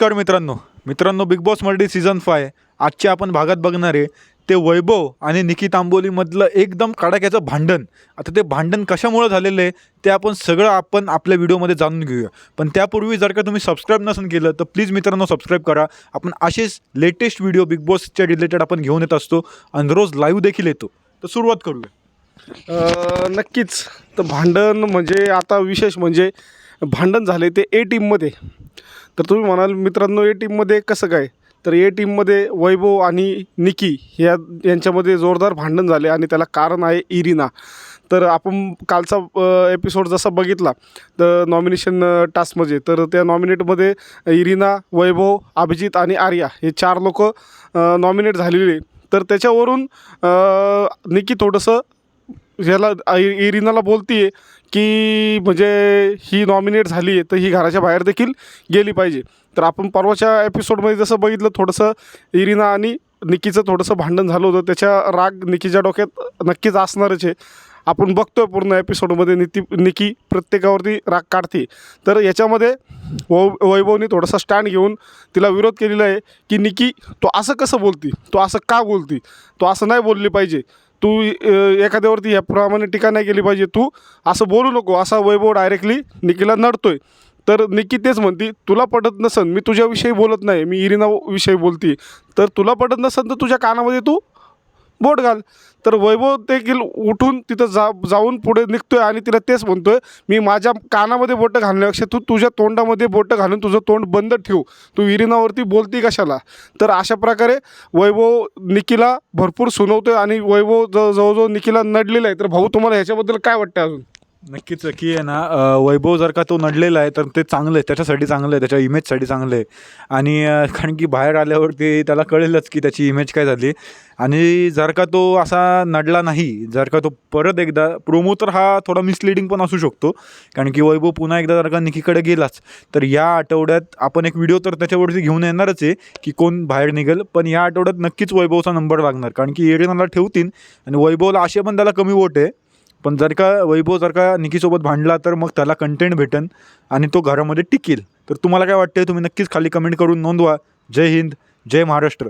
नमस्कार मित्रांनो. मित्रांनो Bigg Boss Marathi season five आजच्या आपण भागात बघणार आहे ते वैभव आणि निकी तांबोलीमधलं एकदम कडाक्याचं भांडण. आता ते भांडण कशामुळं झालेलं आहे ते आपण सगळं आपण आपल्या व्हिडिओमध्ये जाणून घेऊया. पण त्यापूर्वी जर का तुम्ही सबस्क्राईब नसून केलं तर प्लीज मित्रांनो सबस्क्राईब करा. आपण असेच लेटेस्ट व्हिडिओ बिग बॉसच्या रिलेटेड आपण घेऊन येत असतो आणि रोज लाईव्ह देखील येतो. तर सुरुवात करूया. नक्कीच. तर भांडण म्हणजे आता विशेष म्हणजे भांडण झाले ते ए टीममध्ये तर तुम्ही म्हणाल मित्रांनो ए टीममध्ये कसं काय? तर ए टीममध्ये वैभव आणि निकी या यांच्यामध्ये जोरदार भांडण झाले आणि त्याला कारण आहे इरिना. तर आपण कालचा एपिसोड जसा बघितला तर नॉमिनेशन टास्कमध्ये तर त्या नॉमिनेटमध्ये इरिना वैभव अभिजित आणि आर्या हे चार लोक नॉमिनेट झालेले. तर त्याच्यावरून निकी थोडंसं ह्याला इ- इरिनाला बोलतीये की म्हणजे ही नॉमिनेट झाली आहे तर ही घराच्या बाहेर देखील गेली पाहिजे. तर आपण परवाच्या एपिसोडमध्ये जसं बघितलं थोडंसं इरिना आणि निकीचं थोडंसं भांडण झालं होतं. त्याच्या राग निकीच्या डोक्यात नक्कीच असणारच आहे. आपण बघतोय पूर्ण एपिसोडमध्ये निती निकी प्रत्येकावरती राग काढते. तर याच्यामध्ये वै वैभवने थोडासा स्टँड घेऊन तिला विरोध केलेला आहे की निकी तो असं कसं बोलती? तो असं का बोलती? तो असं नाही बोलली पाहिजे. तू एखाद्यावरती याप्रमाणे टीका नाही केली पाहिजे तू. असं बोलू नको. असा वैभव डायरेक्टली निकीला नडतोय. तर निकी तेच म्हणती तुला पटत नसन मी तुझ्याविषयी बोलत नाही मी इरिनाविषयी बोलते बोलती तर तुला पटत नसन तर तुझ्या कानामध्ये तू बोट घाल. तर वैभव देखील उठून तिथं जा जाऊन पुढे निघतोय आणि तिला तेच म्हणतोय मी माझ्या कानामध्ये बोटं घालण्यापेक्षा तू तुझ्या तोंडामध्ये बोटं घालून तुझं तोंड बंद ठेव. तू विरिनावरती बोलती कशाला? तर अशा प्रकारे वैभव निकीला भरपूर सुनवतोय आणि वैभव ज जवळजवळ निकीला नडलेला आहे. तर भाऊ तुम्हाला ह्याच्याबद्दल काय वाटतं अजून? नक्कीच की आहे ना. वैभव जर का तो नडलेला आहे तर ते चांगलं आहे. त्याच्यासाठी चांगलं आहे त्याच्या इमेजसाठी चांगलं आहे. आणि कारण की बाहेर आल्यावरती त्याला कळेलच की त्याची इमेज काय झाली. आणि जर का तो असा नडला नाही जर का तो परत एकदा प्रोमो तर हा थोडा मिसलिडिंग पण असू शकतो. कारण की वैभव पुन्हा एकदा जर का निकीकडे गेलाच तर या आठवड्यात आपण एक व्हिडिओ तर त्याच्यावरती घेऊन येणारच आहे की कोण बाहेर निघेल. पण या आठवड्यात नक्कीच वैभवचा नंबर लागणार कारण की एरिनाला ठेवतील आणि वैभवला असे पण त्याला कमी वोट आहे. पण जर का वैभव जर का निकीसोबत भांडला तर मग त्याला कंटेंट भेटेन आणि तो घरामध्ये टिकेल. तर तुम्हाला काय वाटतं तुम्ही नक्कीच खाली कमेंट करून नोंदवा. जय हिंद जय महाराष्ट्र.